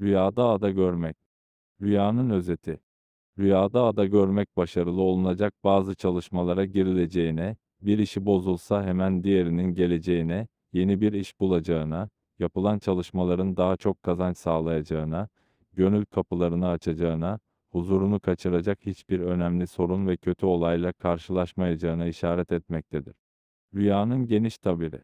Rüyada ada görmek. Rüyanın özeti. Rüyada ada görmek başarılı olunacak bazı çalışmalara girileceğine, bir işi bozulsa hemen diğerinin geleceğine, yeni bir iş bulacağına, yapılan çalışmaların daha çok kazanç sağlayacağına, gönül kapılarını açacağına, huzurunu kaçıracak hiçbir önemli sorun ve kötü olayla karşılaşmayacağına işaret etmektedir. Rüyanın geniş tabiri.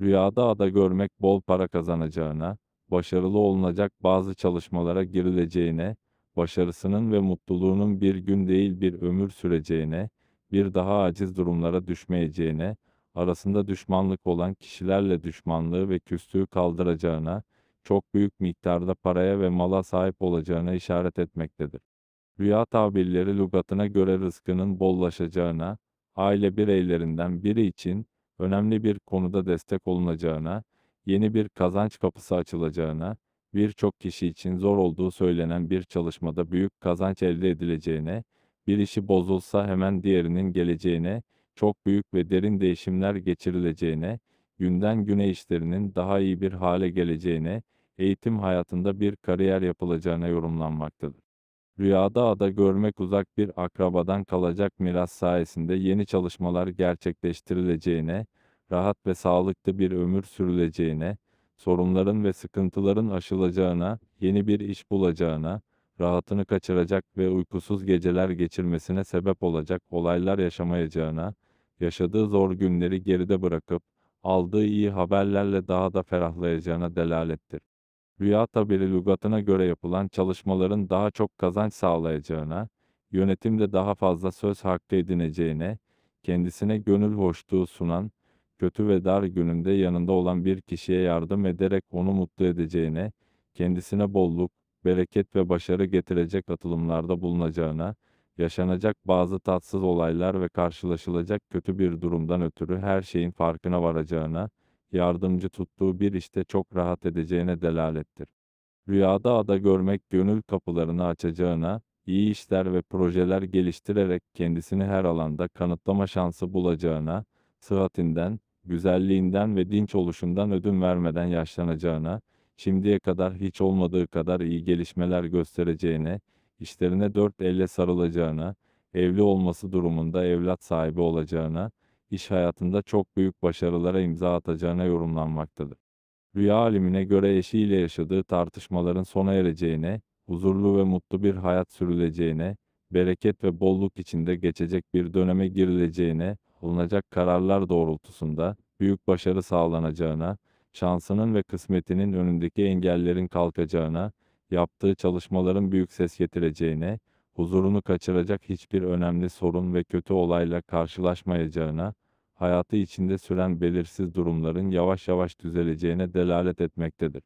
Rüyada ada görmek bol para kazanacağına, başarılı olunacak bazı çalışmalara girileceğine, başarısının ve mutluluğunun bir gün değil bir ömür süreceğine, bir daha aciz durumlara düşmeyeceğine, arasında düşmanlık olan kişilerle düşmanlığı ve küslüğü kaldıracağına, çok büyük miktarda paraya ve mala sahip olacağına işaret etmektedir. Rüya tabirleri lügatına göre rızkının bollaşacağına, aile bireylerinden biri için önemli bir konuda destek olunacağına, yeni bir kazanç kapısı açılacağına, birçok kişi için zor olduğu söylenen bir çalışmada büyük kazanç elde edileceğine, bir işi bozulsa hemen diğerinin geleceğine, çok büyük ve derin değişimler geçirileceğine, günden güne işlerinin daha iyi bir hale geleceğine, eğitim hayatında bir kariyer yapılacağına yorumlanmaktadır. Rüyada ada görmek uzak bir akrabadan kalacak miras sayesinde yeni çalışmalar gerçekleştirileceğine, rahat ve sağlıklı bir ömür sürüleceğine, sorunların ve sıkıntıların aşılacağına, yeni bir iş bulacağına, rahatını kaçıracak ve uykusuz geceler geçirmesine sebep olacak olaylar yaşamayacağına, yaşadığı zor günleri geride bırakıp, aldığı iyi haberlerle daha da ferahlayacağına delalettir. Rüya tabiri lügatına göre yapılan çalışmaların daha çok kazanç sağlayacağına, yönetimde daha fazla söz hakkı edineceğine, kendisine gönül hoşluğu sunan, kötü ve dar gününde yanında olan bir kişiye yardım ederek onu mutlu edeceğine, kendisine bolluk, bereket ve başarı getirecek atılımlarda bulunacağına, yaşanacak bazı tatsız olaylar ve karşılaşılacak kötü bir durumdan ötürü her şeyin farkına varacağına, yardımcı tuttuğu bir işte çok rahat edeceğine delalettir. Rüyada ada görmek gönül kapılarını açacağına, iyi işler ve projeler geliştirerek kendisini her alanda kanıtlama şansı bulacağına, sıhhatinden, güzelliğinden ve dinç oluşundan ödün vermeden yaşlanacağına, şimdiye kadar hiç olmadığı kadar iyi gelişmeler göstereceğine, işlerine dört elle sarılacağına, evli olması durumunda evlat sahibi olacağına, iş hayatında çok büyük başarılara imza atacağına yorumlanmaktadır. Rüya alimine göre eşiyle yaşadığı tartışmaların sona ereceğine, huzurlu ve mutlu bir hayat sürüleceğine, bereket ve bolluk içinde geçecek bir döneme girileceğine, alınacak kararlar doğrultusunda büyük başarı sağlanacağına, şansının ve kısmetinin önündeki engellerin kalkacağına, yaptığı çalışmaların büyük ses getireceğine, huzurunu kaçıracak hiçbir önemli sorun ve kötü olayla karşılaşmayacağına, hayatı içinde süren belirsiz durumların yavaş yavaş düzeleceğine delalet etmektedir.